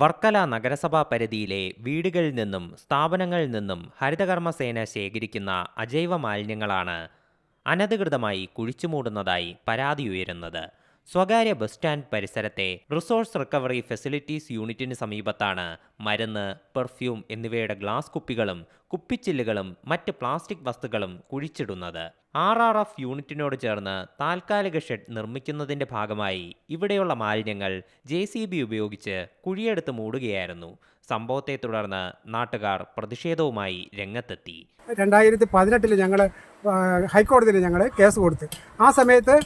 വർക്കല നഗരസഭാ പരിധിയിലെ വീടുകളിൽ നിന്നും സ്ഥാപനങ്ങളിൽ നിന്നും ഹരിതകർമ്മസേന ശേഖരിക്കുന്ന അജൈവ മാലിന്യങ്ങളാണ് അനധികൃതമായി കുഴിച്ചുമൂടുന്നതായി പരാതിയുയരുന്നത് സ്വകാര്യ ബസ് സ്റ്റാൻഡ് പരിസരത്തെ റിസോഴ്സ് റിക്കവറി ഫെസിലിറ്റീസ് യൂണിറ്റിന് സമീപത്താണ് മരുന്ന് പെർഫ്യൂം എന്നിവയുടെ ഗ്ലാസ് കുപ്പികളും കുപ്പിച്ചില്ലുകളും മറ്റ് പ്ലാസ്റ്റിക് വസ്തുക്കളും കുഴിച്ചിടുന്നത്. ആർ ആർ എഫ് യൂണിറ്റിനോട് ചേർന്ന് താൽക്കാലിക ഷെഡ് നിർമ്മിക്കുന്നതിന്റെ ഭാഗമായി ഇവിടെയുള്ള മാലിന്യങ്ങൾ ജെ സി ബി ഉപയോഗിച്ച് കുഴിയെടുത്ത് മൂടുകയായിരുന്നു. സംഭവത്തെ തുടർന്ന് നാട്ടുകാർ പ്രതിഷേധവുമായി രംഗത്തെത്തി. രണ്ടായിരത്തി പതിനെട്ടിൽ ഞങ്ങൾ ഹൈക്കോടതിയിൽ ഞങ്ങൾ കേസ് കൊടുത്തു. ആ സമയത്ത്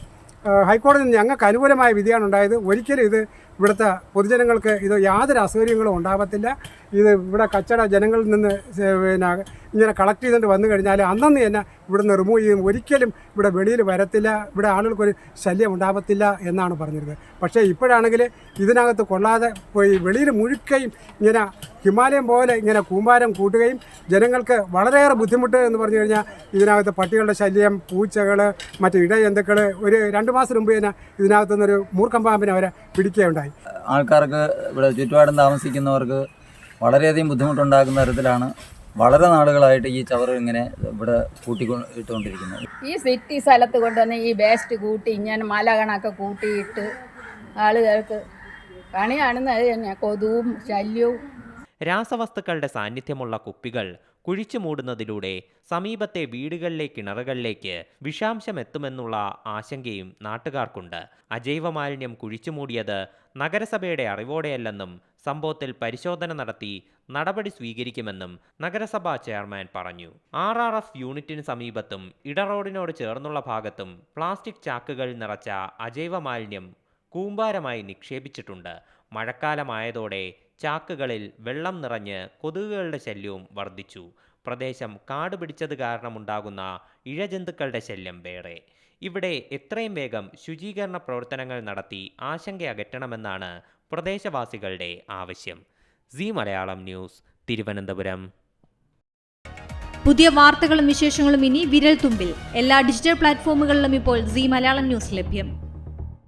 ഹൈക്കോടതി ഞങ്ങൾക്ക് അനുകൂലമായ വിധിയാണ് ഉണ്ടായത്. ഒരിക്കലും ഇത് ഇവിടുത്തെ പൊതുജനങ്ങൾക്ക് ഇത് യാതൊരു അസൗകര്യങ്ങളും ഉണ്ടാകത്തില്ല ഇത് ഇവിടെ കച്ചട ജനങ്ങളിൽ നിന്ന് പിന്നെ ഇങ്ങനെ കളക്ട് ചെയ്തുകൊണ്ട് വന്നു കഴിഞ്ഞാൽ അന്നന്ന് തന്നെ ഇവിടുന്ന് റിമൂവ് ചെയ്യും. ഒരിക്കലും ഇവിടെ വെളിയിൽ വരത്തില്ല. ഇവിടെ ആളുകൾക്കൊരു ശല്യം ഉണ്ടാകത്തില്ല എന്നാണ് പറഞ്ഞിരുന്നത്. പക്ഷേ ഇപ്പോഴാണെങ്കിൽ ഇതിനകത്ത് കൊള്ളാതെ പോയി വെളിയിൽ മുഴുക്കയും ഇങ്ങനെ ഹിമാലയം പോലെ ഇങ്ങനെ കൂമ്പാരം കൂട്ടുകയും ജനങ്ങൾക്ക് വളരെയേറെ ബുദ്ധിമുട്ട് എന്ന് പറഞ്ഞു കഴിഞ്ഞാൽ ഇതിനകത്ത് പട്ടികളുടെ ശല്യം പൂച്ചകൾ മറ്റ് ഇടജന്തുക്കൾ ഒരു രണ്ട് മാസം മുമ്പ് തന്നെ ഇതിനകത്തുനിന്നൊരു മൂർഖം പാമ്പിനെ അവരെ പിടിക്കുകയുണ്ടായി. ആൾക്കാർക്ക് ഇവിടെ ചുറ്റുപാടും താമസിക്കുന്നവർക്ക് വളരെയധികം ബുദ്ധിമുട്ടുണ്ടാക്കുന്ന തരത്തിലാണ് വളരെ നാളുകളായിട്ട് ഈ ചവറ് ഇങ്ങനെ ഇവിടെ കൂട്ടിക്കൊണ്ടിരിക്കുന്നത്. ഈ സിറ്റി സ്ഥലത്ത് കൊണ്ടുവന്ന് ഈ വേസ്റ്റ് കൂട്ടി ഇങ്ങനെ മല കണക്കെ കൂട്ടിയിട്ട് ആളുകൾക്ക് പണിയാണെന്ന് അത് തന്നെ. കൊതുവും ശല്യവും രാസവസ്തുക്കളുടെ സാന്നിധ്യമുള്ള കുപ്പികൾ കുഴിച്ചു മൂടുന്നതിലൂടെ സമീപത്തെ വീടുകളിലെ കിണറുകളിലേക്ക് വിഷാംശം എത്തുമെന്നുള്ള ആശങ്കയും നാട്ടുകാർക്കുണ്ട്. അജൈവ മാലിന്യം കുഴിച്ചു മൂടിയത് നഗരസഭയുടെ അറിവോടെയല്ലെന്നും സംഭവത്തിൽ പരിശോധന നടത്തി നടപടി സ്വീകരിക്കുമെന്നും നഗരസഭാ ചെയർമാൻ പറഞ്ഞു. ആർ ആർ എഫ് യൂണിറ്റിന് സമീപത്തും ഇടറോഡിനോട് ചേർന്നുള്ള ഭാഗത്തും പ്ലാസ്റ്റിക് ചാക്കുകൾ നിറച്ച അജൈവ മാലിന്യം കൂമ്പാരമായി നിക്ഷേപിച്ചിട്ടുണ്ട്. മഴക്കാലമായതോടെ ചാക്കുകളിൽ വെള്ളം നിറഞ്ഞ് കൊതുകുകളുടെ ശല്യവും വർദ്ധിച്ചു. പ്രദേശം കാട് പിടിച്ചത് കാരണമുണ്ടാകുന്ന ഇഴജന്തുക്കളുടെ ശല്യം വേറെ. ഇവിടെ എത്രയും വേഗം ശുചീകരണ പ്രവർത്തനങ്ങൾ നടത്തി ആശങ്ക അകറ്റണമെന്നാണ് പ്രദേശവാസികളുടെ ആവശ്യം. C Malayalam news Thiruvananthapuram. പുതിയ വാർത്തകളും വിശേഷങ്ങളും ഇനി വിരൽ തുമ്പിൽ എല്ലാ ഡിജിറ്റൽ പ്ലാറ്റ്ഫോമുകളിലും ഇപ്പോൾ സി മലയാളം ന്യൂസ് ലഭ്യം.